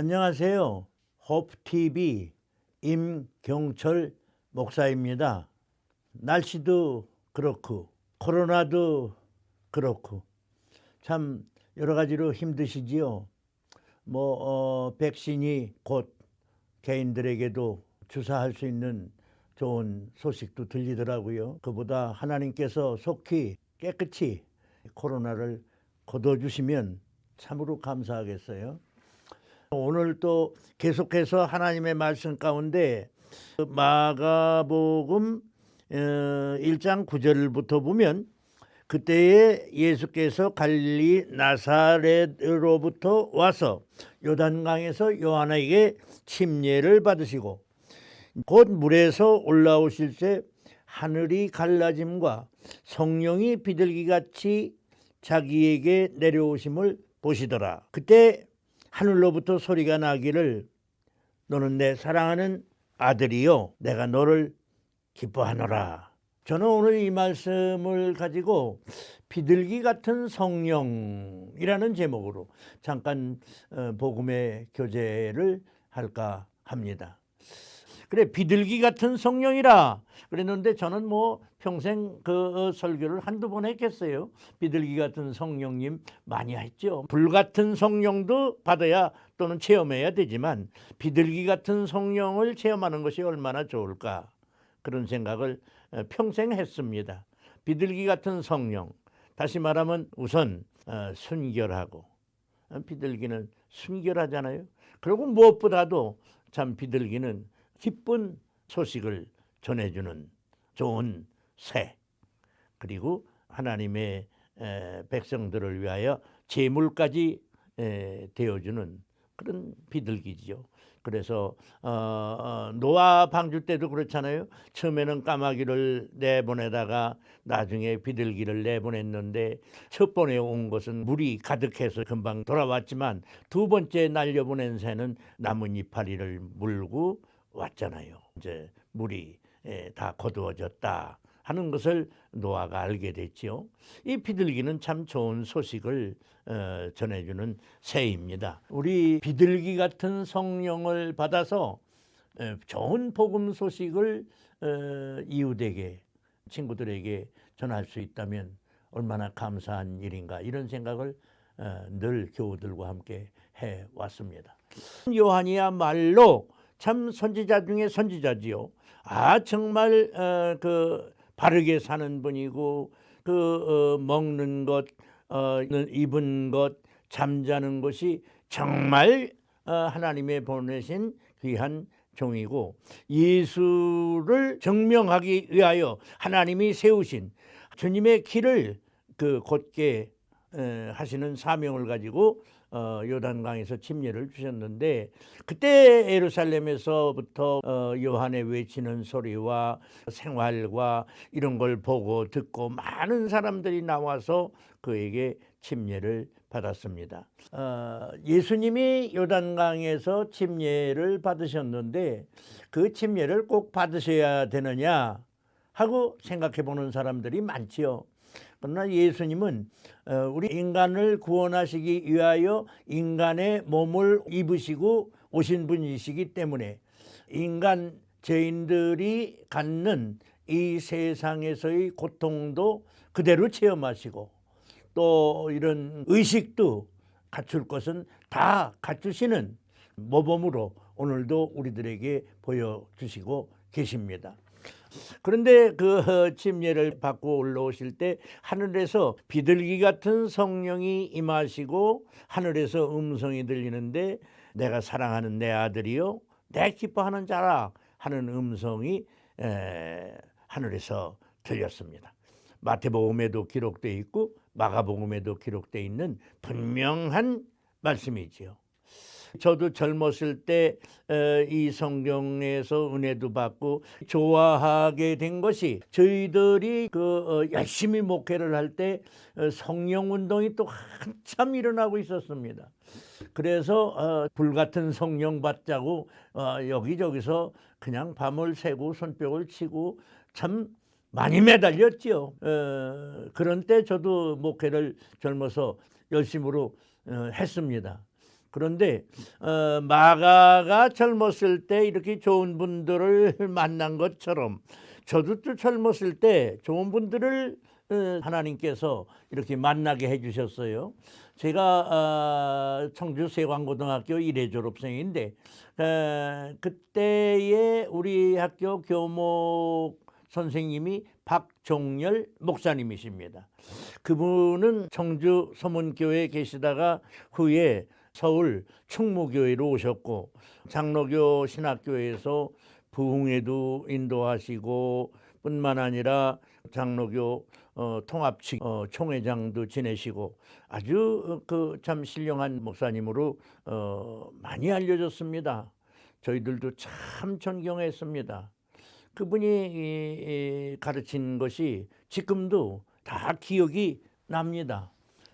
안녕하세요. 호프TV 임경철 목사입니다. 날씨도 그렇고 코로나도 그렇고 참 여러 가지로 힘드시지요. 뭐 어, 백신이 곧 개인들에게도 주사할 수 있는 좋은 소식도 들리더라고요. 그보다 하나님께서 속히 깨끗이 코로나를 거둬주시면 참으로 감사하겠어요. 오늘 또 계속해서 하나님의 말씀 가운데 그 마가복음 1장 9절부터 보면 그때에 예수께서 갈릴리 나사렛으로부터 와서 요단강에서 요한에게 침례를 받으시고 곧 물에서 올라오실 때 하늘이 갈라짐과 성령이 비둘기같이 자기에게 내려오심을 보시더라. 그때 하늘로부터 소리가 나기를 너는 내 사랑하는 아들이요 내가 너를 기뻐하노라. 저는 오늘 이 말씀을 가지고 비둘기 같은 성령이라는 제목으로 잠깐 어, 복음의 교제를 할까 합니다. 그래 비둘기 같은 성령이라 그랬는데 저는 뭐 평생 그 설교를 한두 번 했겠어요. 비둘기 같은 성령님 많이 했죠. 불 같은 성령도 받아야 또는 체험해야 되지만 비둘기 같은 성령을 체험하는 것이 얼마나 좋을까 그런 생각을 어, 평생 했습니다. 비둘기 같은 성령 다시 말하면 우선 어, 순결하고 어, 비둘기는 순결하잖아요. 그리고 무엇보다도 참 비둘기는 기쁜 소식을 전해주는 좋은 새 그리고 하나님의 에, 백성들을 위하여 제물까지 에, 되어주는 그런 비둘기지요. 그래서 어, 어, 노아 방주 때도 그렇잖아요. 처음에는 까마귀를 내보내다가 나중에 비둘기를 내보냈는데 첫 번에 온 것은 물이 가득해서 금방 돌아왔지만 두 번째 날려보낸 새는 나뭇 이파리를 물고 왔잖아요. 이제 물이 에, 다 거두어졌다 하는 것을 노아가 알게 됐지요. 이 비둘기는 참 좋은 소식을 어, 전해주는 새입니다. 우리 비둘기 같은 성령을 받아서 에, 좋은 복음 소식을 어, 이웃에게 친구들에게 전할 수 있다면 얼마나 감사한 일인가 이런 생각을 어, 늘 교우들과 함께 해 왔습니다. 요한이야말로 참 선지자 중에 선지자지요. 아 정말 어, 그 바르게 사는 분이고 그 어, 먹는 것, 어, 입은 것, 잠자는 것이 정말 어, 하나님의 보내신 귀한 종이고 예수를 증명하기 위하여 하나님이 세우신 주님의 길을 그 곧게 에, 하시는 사명을 가지고 어, 요단강에서 침례를 주셨는데 그때 예루살렘에서부터 어, 요한의 외치는 소리와 생활과 이런 걸 보고 듣고 많은 사람들이 나와서 그에게 침례를 받았습니다. 어, 예수님이 요단강에서 침례를 받으셨는데 그 침례를 꼭 받으셔야 되느냐 하고 생각해 보는 사람들이 많지요. 그러나 예수님은 어, 우리 인간을 구원하시기 위하여 인간의 몸을 입으시고 오신 분이시기 때문에 인간 죄인들이 갖는 이 세상에서의 고통도 그대로 체험하시고 또 이런 의식도 갖출 것은 다 갖추시는 모범으로 오늘도 우리들에게 보여주시고 계십니다. 그런데 그 침례를 받고 올라오실 때 하늘에서 비둘기 같은 성령이 임하시고 하늘에서 음성이 들리는데 내가 사랑하는 내 아들이요 내 기뻐하는 자라 하는 음성이 에, 하늘에서 들렸습니다. 마태복음에도 기록되어 있고 마가복음에도 기록되어 있는 분명한 말씀이지요. 저도 젊었을 때 이 성경에서 은혜도 받고 좋아하게 된 것이 저희들이 그 어, 열심히 목회를 할 때 성령 운동이 또 한참 일어나고 있었습니다. 그래서 어, 불같은 성령 받자고 어, 여기저기서 그냥 밤을 새고 손뼉을 치고 참 많이 매달렸지요. 어, 그런 때 저도 목회를 젊어서 열심으로 어, 했습니다. 그런데 어, 마가가 젊었을 때 이렇게 좋은 분들을 만난 것처럼 저도 또 젊었을 때 좋은 분들을 어, 하나님께서 이렇게 만나게 해주셨어요. 제가 어, 청주 세광고등학교 일회 졸업생인데 어, 그때의 우리 학교 교목 선생님이 박종열 목사님이십니다. 그분은 청주 서문교회에 계시다가 후에 서울 충무교회로 오셨고 장로교 신학교에서 부흥회도 인도하시고 뿐만 아니라 장로교 어, 통합측 어, 총회장도 지내시고 아주 그 참 신령한 목사님으로 어, 많이 알려졌습니다. 저희들도 참 존경했습니다. 그분이 이, 이, 가르친 것이 지금도 다 기억이 납니다.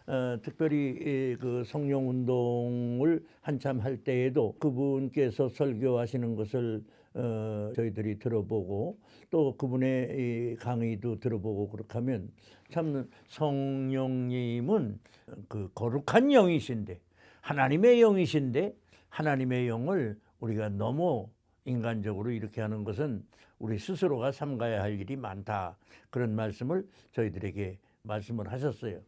어, 특별히 이, 그 성령 운동을 한참 할 때에도 그분께서 설교하시는 것을 어, 저희들이 들어보고 또 그분의 이 강의도 들어보고 그렇게 하면 참 성령님은 그 거룩한 영이신데 하나님의 영이신데 하나님의 영을 우리가 너무 인간적으로 이렇게 하는 것은 우리 스스로가 삼가야 할 일이 많다. 그런 말씀을 저희들에게 말씀을 하셨어요.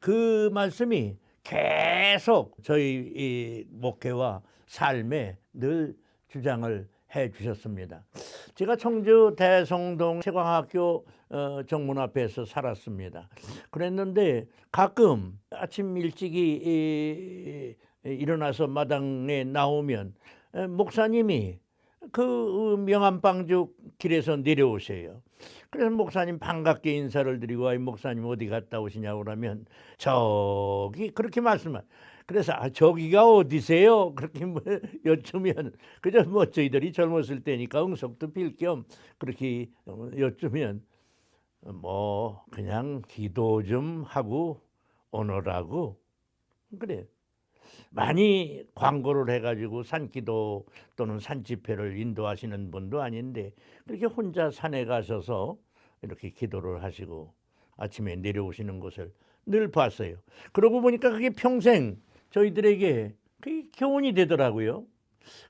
그 말씀이 계속 저희 이 목회와 삶에 늘 주장을 해 주셨습니다. 제가 청주 대성동 세광학교 어, 정문 앞에서 살았습니다. 그랬는데 가끔 아침 일찍이 일어나서 마당에 나오면 에, 목사님이 그 명함빵죽 길에서 내려오세요. 그래서 목사님 반갑게 인사를 드리고 아이 목사님 어디 갔다 오시냐고 그러면 저기 그렇게 말씀을 그래서 아 저기가 어디세요? 그렇게 뭐 여쭈면 그저 뭐 저희들이 젊었을 때니까 응석도 빌 겸 그렇게 어, 여쭈면 뭐 그냥 기도 좀 하고 오너라고 그래. 많이 광고를 해가지고 산기도 또는 산집회를 인도하시는 분도 아닌데 그렇게 혼자 산에 가셔서 이렇게 기도를 하시고 아침에 내려오시는 것을 늘 봤어요. 그러고 보니까 그게 평생 저희들에게 그게 교훈이 되더라고요.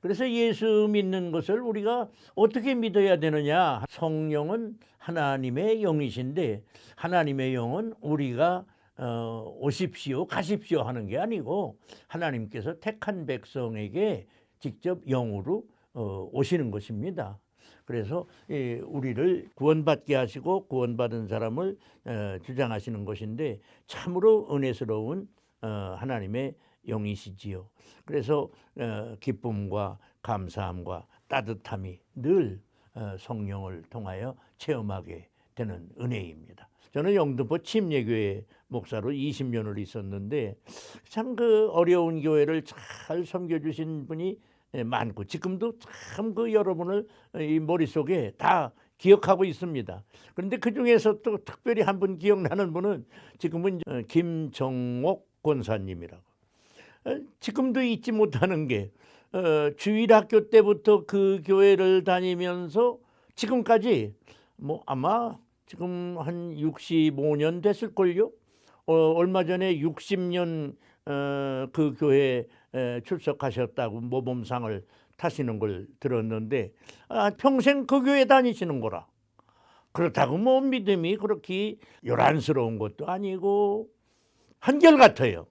그래서 예수 믿는 것을 우리가 어떻게 믿어야 되느냐? 성령은 하나님의 영이신데 하나님의 영은 우리가 어, 오십시오, 가십시오 하는 게 아니고 하나님께서 택한 백성에게 직접 영으로 어, 오시는 것입니다. 그래서 예, 우리를 구원받게 하시고 구원받은 사람을 어, 주장하시는 것인데 참으로 은혜스러운 어, 하나님의 영이시지요. 그래서 어, 기쁨과 감사함과 따뜻함이 늘 어, 성령을 통하여 체험하게 되는 은혜입니다. 저는 영등포 침례교회 목사로 20년을 있었는데 참 그 어려운 교회를 잘 섬겨주신 분이 많고 지금도 참 그 여러분을 이 머릿속에 다 기억하고 있습니다. 그런데 그 중에서 또 특별히 한 분 기억나는 분은 지금은 어, 김정옥 권사님이라고. 어, 지금도 잊지 못하는 게 어, 주일학교 때부터 그 교회를 다니면서 지금까지 뭐 아마 지금 한 65년 됐을걸요. 어, 얼마 전에 60년 어, 그 교회 에 출석하셨다고 모범상을 타시는 걸 들었는데 아, 평생 그 교회 다니시는 거라. 그렇다고 뭐 믿음이 그렇게 요란스러운 것도 아니고 한결 같아요.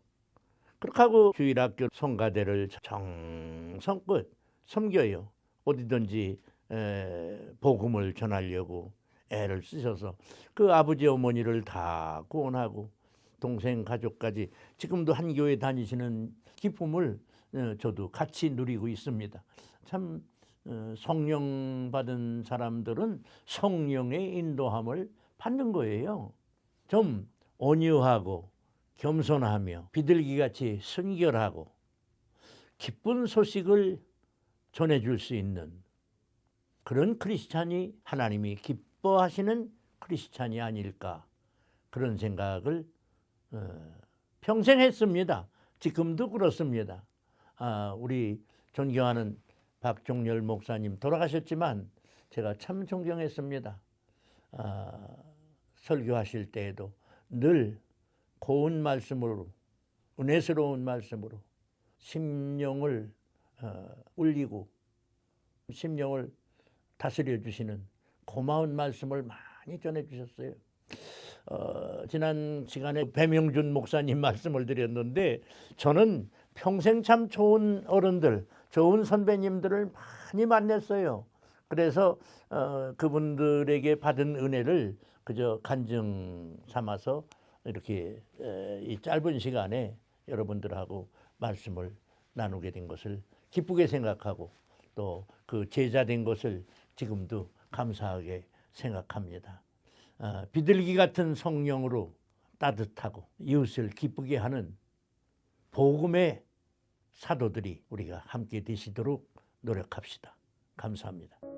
그렇게 하고 주일학교 성가대를 정성껏 섬겨요. 어디든지 에, 복음을 전하려고 애를 쓰셔서 그 아버지 어머니를 다 구원하고 동생 가족까지 지금도 한 교회 다니시는 기쁨을 어, 저도 같이 누리고 있습니다. 참 어, 성령 받은 사람들은 성령의 인도함을 받는 거예요. 좀 온유하고 겸손하며 비둘기같이 순결하고 기쁜 소식을 전해줄 수 있는 그런 크리스찬이 하나님이 기뻐하시는 크리스찬이 아닐까 그런 생각을 어, 평생 했습니다. 지금도 그렇습니다. 아, 우리 존경하는 박종열 목사님 돌아가셨지만 제가 참 존경했습니다. 아, 설교하실 때에도 늘 고운 말씀으로 은혜스러운 말씀으로 심령을 어, 울리고 심령을 다스려 주시는 고마운 말씀을 많이 전해 주셨어요. 어, 지난 시간에 배명준 목사님 말씀을 드렸는데 저는 평생 참 좋은 어른들, 좋은 선배님들을 많이 만났어요. 그래서 어, 그분들에게 받은 은혜를 그저 간증 삼아서 이렇게 에, 이 짧은 시간에 여러분들하고 말씀을 나누게 된 것을 기쁘게 생각하고 또 그 제자 된 것을 지금도 감사하게 생각합니다. 아, 비둘기 같은 성령으로 따뜻하고 이웃을 기쁘게 하는 복음의 사도들이 우리가 함께 되시도록 노력합시다. 감사합니다.